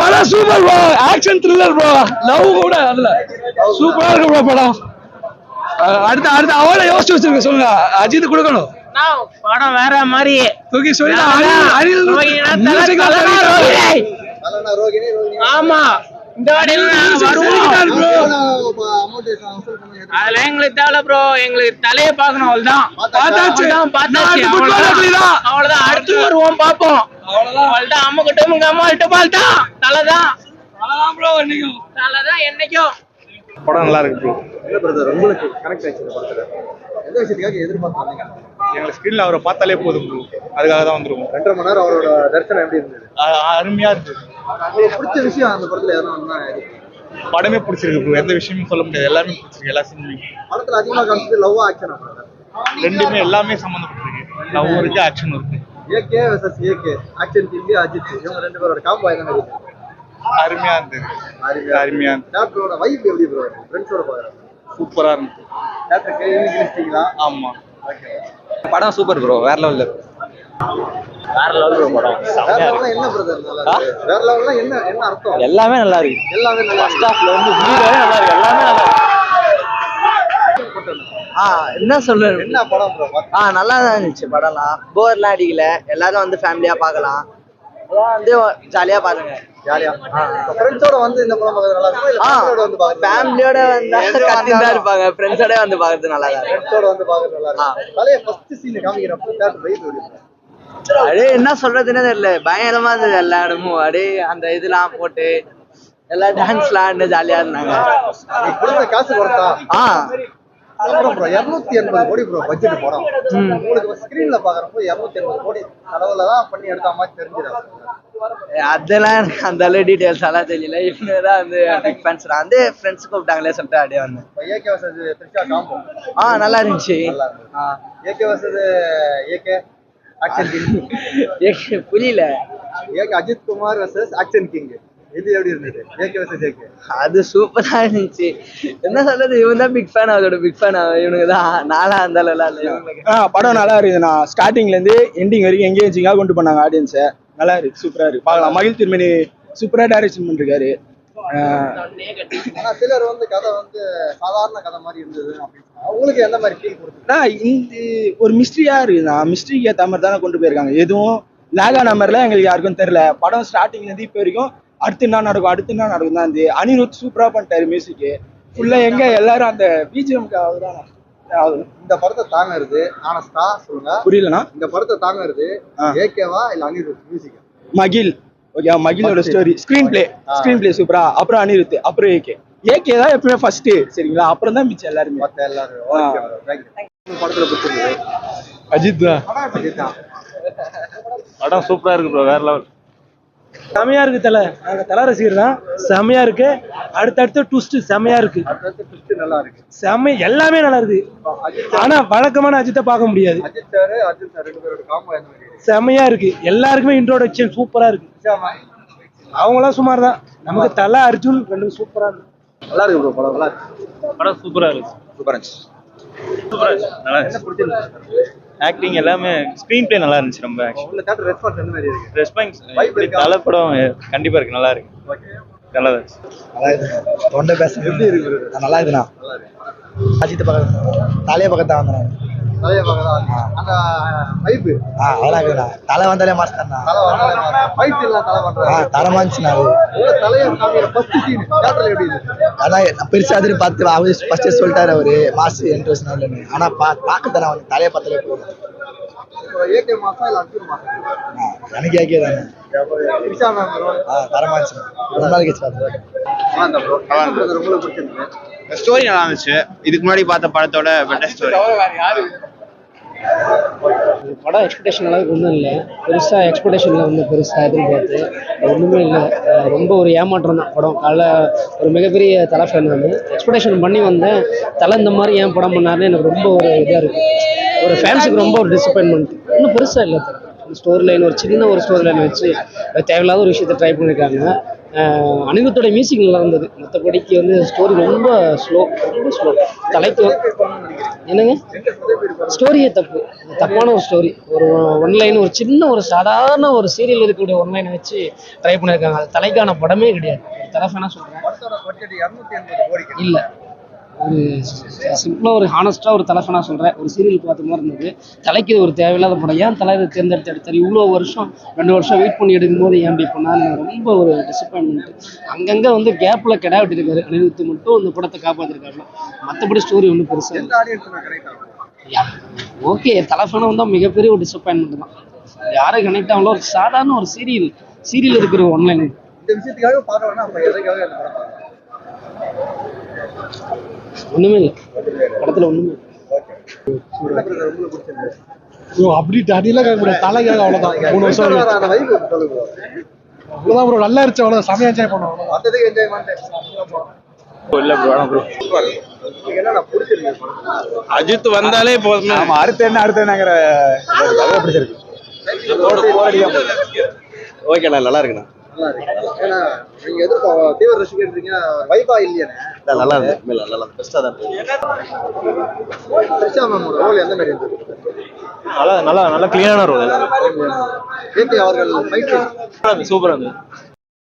படம் super bro action thriller bro love கூட அதுல சூப்பரா இருக்கு ப்ரோ படம். அடுத்து அடுத்து அவளை யோசிச்சு வச்சிருக்க சொல்லுங்க. அஜித் கொடுக்கணும். படம் வேற மாதிரி தூக்கி சொல்லி. ஆமா. இந்த வாட்டி music வருவோம் சரிதான் bro. அதுல எங்களுக்கு தேவை ப்ரோ எங்களுக்கு தலையை பார்க்கணும் அவ்வளவுதான். பார்த்தாச்சு. பார்த்தாச்சு. அவ்வளவுதான். அடுத்து வருவோம் பார்ப்போம். அவ்வளவுதான். அம்மா கிட்ட உங்க அம்மா கிட்ட பால்தான் தலைதான். அவ்வளவுதான் bro இன்னைக்கும். தலைதான் என்னைக்கும். படம் நல்லா இருக்கு ப்ரோ என்ன பிரதர் உங்களுக்கு கனெக்ட் ஆயிடுச்சு இந்த படத்துல. எந்த விஷயத்துக்காக எதிர்பார்த்து வந்தீங்க? எங்களுக்கு ஸ்க்ரீன்ல அவரை பார்த்தாலே போதும் ப்ரோ அதுக்காக தான் வந்துருக்கோம் ரெண்டரை மணி நேரம் அவரோட தரிசனம் எப்படி இருந்தது? அ- அருமையா இருக்கு. உங்களுக்கு பிடிச்ச விஷயம் அந்த படத்துல எதனா படமே பிடிச்சிருக்கு ப்ரோ எந்த விஷயமும் சொல்ல முடியாது. எல்லாமே பிடிச்சிருக்கு எல்லா சீனுமே படத்துல அதிகமா காமிச்சது லவ் ஆக்ஷன் ரெண்டுமே எல்லாமே சம்மந்தப்பட்டிருக்கு. லவ் இருக்கு ஆக்ஷன் இருக்கு. AK versus AK action Ghilli Ajith. இவங்க ரெண்டு பேரோட காம்போ என்ன இருக்கு அருமையா இருந்தது அருமையா இருந்தது டேரக்டரோட வைப் எப்படி ப்ரோ ஃப்ரெண்ட்ஸோட பாக்குறேன் சூப்பரா இருந்தது டேரக்டர் கேள்வி கிழிச்சிட்டீங்களா ஆமா. படம் சூப்பர் ப்ரோ வேற லெவல்ல வேற லெவல்ல என்ன பிரதர் நல்லா இருக்கு? வேற லெவல்ல என்ன என்ன அர்த்தம்? எல்லாமே நல்லா இருக்கு. எல்லாமே நல்லா ஃபர்ஸ்ட் ஹாஃப்ல இருந்து முடிவு நல்லா இருக்கு. எல்லாமே நல்லா இருக்கு. ஆ என்ன சொல்றது? என்ன படம் ப்ரோ ஆ நல்லா தான் இருந்துச்சு படம்லாம். போர்லாம் அடிக்கல. எல்லாரும் வந்து ஃபேமிலியா பார்க்கலாம். வந்து ஜாலியா பாருங்க ஜாலியா ஃப்ரெண்ட்ஸோட வந்து இந்த படம் பார்க்கறது நல்லா இருக்கும்? இல்ல ஆ ஃபேமிலியோட வந்து பார்க்கறது ஃபேமிலியோட வந்தா இருப்பாங்க. ஃப்ரெண்ட்ஸோட வந்து பார்க்கறது நல்லா தான் இருக்கும். ஃப்ரெண்ட்ஸோட வந்து பார்க்கறது நல்லா இருக்கும். தலைய ஃபர்ஸ்ட் சீன் காமிக்கிறப்ப தேட்டர் வைப் எப்படி இருக்கும் அப்படியே என்ன சொல்றதுன்னே தெரியல. பயங்கரமா இருந்தது எல்லா இடமும். அப்படியே அந்த இதெல்லாம் போட்டு எல்லாம் டான்ஸ்லாம் ஜாலியா இருந்தாங்க. காசு கொடுத்தா? ஆ. அப்புறம் ப்ரோ இருநூத்தி எண்பது கோடி ப்ரோ பட்ஜெட் படம் உங்களுக்கு ஸ்கிரீன்ல பாக்குறப்போ இருநூத்தி எண்பது கோடி அளவுல தான் பண்ணி எடுத்த மாதிரி தெரிஞ்சிடும். அதெல்லாம் அந்த அளவு டீடைல்ஸ் எல்லாம் தெரியல. இவங்க தான் வந்து பிக் ஃபேன்ஸ் நான் வந்து ஃப்ரெண்ட்ஸ் கூப்பிட்டாங்களே சொல்லிட்டு அப்படியே வந்தேன். ஏகே வர்சஸ் த்ரிஷா காம்போ ஆ நல்லா இருந்துச்சு. AK versus AK action king ஏ, புரியல. AK Ajith Kumar versus action king இது எப்படி இருந்தது? ஏகே வர்சஸ் ஏகே அது சூப்பரா இருந்துச்சு. என்ன சொல்றது இவன் தான் பிக் ஃபேன் அதோட பிக் ஃபேன் இவனுக்கு தான் நாளா அளவுலாம் இல்லை படம் நல்லா இருக்குதுண்ணா ஸ்டார்டிங்ல இருந்து எண்டிங் வரைக்கும் எங்கேஜிங்கா கொண்டு போனாங்க ஆடியன்ஸை நல்லா இருக்கு சூப்பரா இருக்கு. பார்க்கலாம். மகிழ் திருமணி சூப்பரா டைரக்ஷன் பண்ணிருக்காரு. ஆனா சிலர் வந்து கதை வந்து சாதாரண கதை மாதிரி இருந்தது. உங்களுக்கு எந்த மாதிரி ஃபீல் கொடுத்தது? அண்ணா, இந்த ஒரு மிஸ்ட்ரியா இருக்குண்ணா மிஸ்ட்ரிக்கு ஏற்ற மாதிரி தானே கொண்டு போயிருக்காங்க. எதுவும் லேக் ஆன மாதிரிலாம் எங்களுக்கு யாருக்கும் தெரியல. படம் ஸ்டார்டிங்ல இருந்து இப்போ வரைக்கும் அடுத்து என்ன நடக்கும்? அடுத்து என்ன நடக்கும்? தான் இருந்து அனிருத் சூப்பரா பண்ணிட்டாரு மியூசிக்கு ஃபுல்லா எங்க எல்லாரும் அந்த பிஜிஎம்க்கு தான்? இந்த படத்தை தாங்குறது ஆனஸ்டா சொல்லுங்க. புரியலண்ணா? இந்த படத்தை தாங்குறது. ஏகேவா இல்ல அனிருத் மியூசிக் மகிழ். ஓகே மகிழோட First. Story screen play. Screen play சூப்பரா அப்புறம் அனிருத் அப்புறம் ஏகே ஏகே தான் எப்பவுமே ஃபர்ஸ்ட் சரிங்களா? அப்புறம் தான் மிச்சம் எல்லாருமே. மத்த எல்லாரும். படத்துல தான் அஜித் தான். படம் சூப்பரா இருக்கு ப்ரோ வேற லெவல் செமையா இருக்கு தலை. நாங்க தலை ரசிகர் தான். செமையா இருக்கு. அடுத்தடுத்த ட்விஸ்ட் செமையா இருக்கு. நல்லா இருக்கு. செமை எல்லாமே நல்லா இருக்கு. ஆனா வழக்கமான அஜித்தை பார்க்க முடியாது. அஜித் சார் அஜித் சார் ரெண்டு பேரோட காம்போ எந்த மாதிரி இருக்கு செமையா இருக்கு. எல்லாருக்குமே இன்ட்ரோடக்ஷன் சூப்பரா இருக்கு. அவங்களாம் சுமார் தான். நமக்கு தலை அர்ஜுன் ரெண்டும் சூப்பரா இருக்கு. நல்லா இருக்கு ப்ரோ படம் நல்லா இருக்கு. படம் சூப்பரா இருக்கு. சூப்பரா இருந்துச்சு. ஆக்டிங் எல்லாமே ஸ்க்ரீன் பிளே நல்லா இருந்துச்சு ரொம்ப ரெஸ்பான்ஸ்? நல்ல படம் கண்டிப்பா இருக்கு நல்லா இருக்கு. நல்லா இருக்கு. தொண்டை பேச எப்படி இருக்கு? நல்லா இருக்குண்ணா. அஜித் பக்கம் தலைய பக்கத்து தான் வந்தேன். தலைய பார்க்கலாம் அந்த வைப் ஆ அதெல்லாம் இருக்குண்ணா தலை வந்தாலே மாஸ்டர்ண்ணா தலை வந்தாலே ஃபைட் எல்லாம் தலை ஆ பண்றாரு தரமா இருந்துச்சுண்ணா அது. உள்ள தலைய காமிக்கிற ஃபர்ஸ்ட் சீன் தேட்டர்ல எப்படி இருக்கு அதான் நான் பெருசா எதிர்பார்த்து பார்த்து அவர் ஃபர்ஸ்ட் சொல்லிட்டாரு அவரு. மாசு இன்ட்ரெஸ்ட் இல்லைன்னு. ஆனா பா பார்க்க தானே அவனுக்கு தலையை பார்த்தாலே போதும். இப்போ ஏகே மாசம் இல்ல எனக்கு ஏகே தானே. ரொம்ப நாள் கழிச்சு பார்த்தேன். ஸ்டோரி நல்லா இருந்துச்சு. இதுக்கு முன்னாடி பார்த்த படத்தோட பெட்டர் ஸ்டோரி படம் எக்ஸ்பெக்டேஷன் அளவுக்கு ஒன்றும் இல்லை. பெருசாக எக்ஸ்பெக்டேஷனில் வந்து பெருசாக எதிர்பார்த்து ஒன்றுமே இல்லை. ரொம்ப ஒரு ஏமாற்றம் தான் படம். கால ஒரு மிகப்பெரிய தலை ஃபேன் வந்து எக்ஸ்பெக்டேஷன் பண்ணி வந்தேன். தலை இந்த மாதிரி ஏன் படம் பண்ணாருன்னு எனக்கு ரொம்ப ஒரு இதாக இருக்குது ஒரு ஃபேன்ஸுக்கு ரொம்ப ஒரு டிசப்பாயின்மெண்ட் ஒன்றும் பெருசாக இல்லை. ஸ்டோரி லைன் ஒரு சின்ன ஒரு ஸ்டோரி லைன் வச்சு தேவையில்லாத ஒரு விஷயத்தை ட்ரை பண்ணியிருக்காங்க அனிருத்தோட மியூசிக் நல்லா இருந்தது. மற்றபடிக்கு வந்து ஸ்டோரி ரொம்ப ஸ்லோ ரொம்ப ஸ்லோ தலைக்கு என்னங்க? ஸ்டோரியே தப்பு. தப்பான ஒரு ஸ்டோரி ஒரு ஒன் லைன் ஒரு சின்ன ஒரு சாதாரண ஒரு சீரியல் இருக்கக்கூடிய ஒன் லைனை வச்சு ட்ரை பண்ணியிருக்காங்க அது தலைக்கான படமே கிடையாது. ஒரு தலை ஃபேனாக சொல்கிறேன் இல்லை. ஒரு சிம்பிளாக ஒரு ஹானஸ்ட்டாக ஒரு தலை ஃபேனாக சொல்கிறேன் ஒரு சீரியல் பார்த்த மாதிரி இருந்தது. தலைக்கு ஒரு தேவையில்லாத படம். ஏன் தலை இதை தேர்ந்தெடுத்து எடுத்தார்? இவ்வளோ வருஷம் ரெண்டு வருஷம் வெயிட் பண்ணி எடுக்கும்போது ஏன் இப்படி பண்ணான்னு ரொம்ப ஒரு டிசப்பாயின்மெண்ட் அங்கங்கே வந்து கேப்பில் கிடா விட்டுருக்காரு. அனிருத்து மட்டும் இந்த படத்தை காப்பாற்றிருக்காரு மற்றபடி ஸ்டோரி ஒன்றும் பெருசாக நான் ஓகே தலைஃபோனை வந்தால் மிகப்பெரிய ஒரு டிசப்பாயின்மெண்ட் தான். யாரும் கனெக்ட் ஆகல? ஒரு சாதாரண ஒரு சீரியல் சீரியல் இருக்கிற ஒன்லைன் இந்த விஷயத்துக்காக பார்க்க வேணா எதுக்காக ஒன்றுமே இல்லை. படத்தில் ஒன்றுமே அப்படி அடியெல்லாம் கேட்க முடியாது. தலைக்காக அவ்வளோதான் மூணு வருஷம். அவ்வளோதான் ப்ரோ நல்லா இருந்துச்சு. அவ்வளோ செமையா என்ஜாய் பண்ணோம். மத்ததுக்கு என்ஜாய் பண்ணிட்டேன்? அஜித் வந்தாலே போதுமே. ஆமா அடுத்து என்ன அடுத்து என்னங்கிற பிடிச்சிருக்கு. ஓகேண்ணா நல்லா இருக்குண்ணா. நல்லா இருக்கு. ஏன்னா நீங்க எதிர்ப்பு தீவிர ரசிக்கிறீங்க வைபா இல்லையானே நல்லா இருக்கு நல்லா பெஸ்ட்டாக தான் த்ரிஷா மேமோட ரோல் எந்த மாதிரி இருந்தது நல்லா நல்லா நல்லா கிளீனான ரோல் கேபி அவர்கள் ஃபைட் சூப்பரா இருந்தது.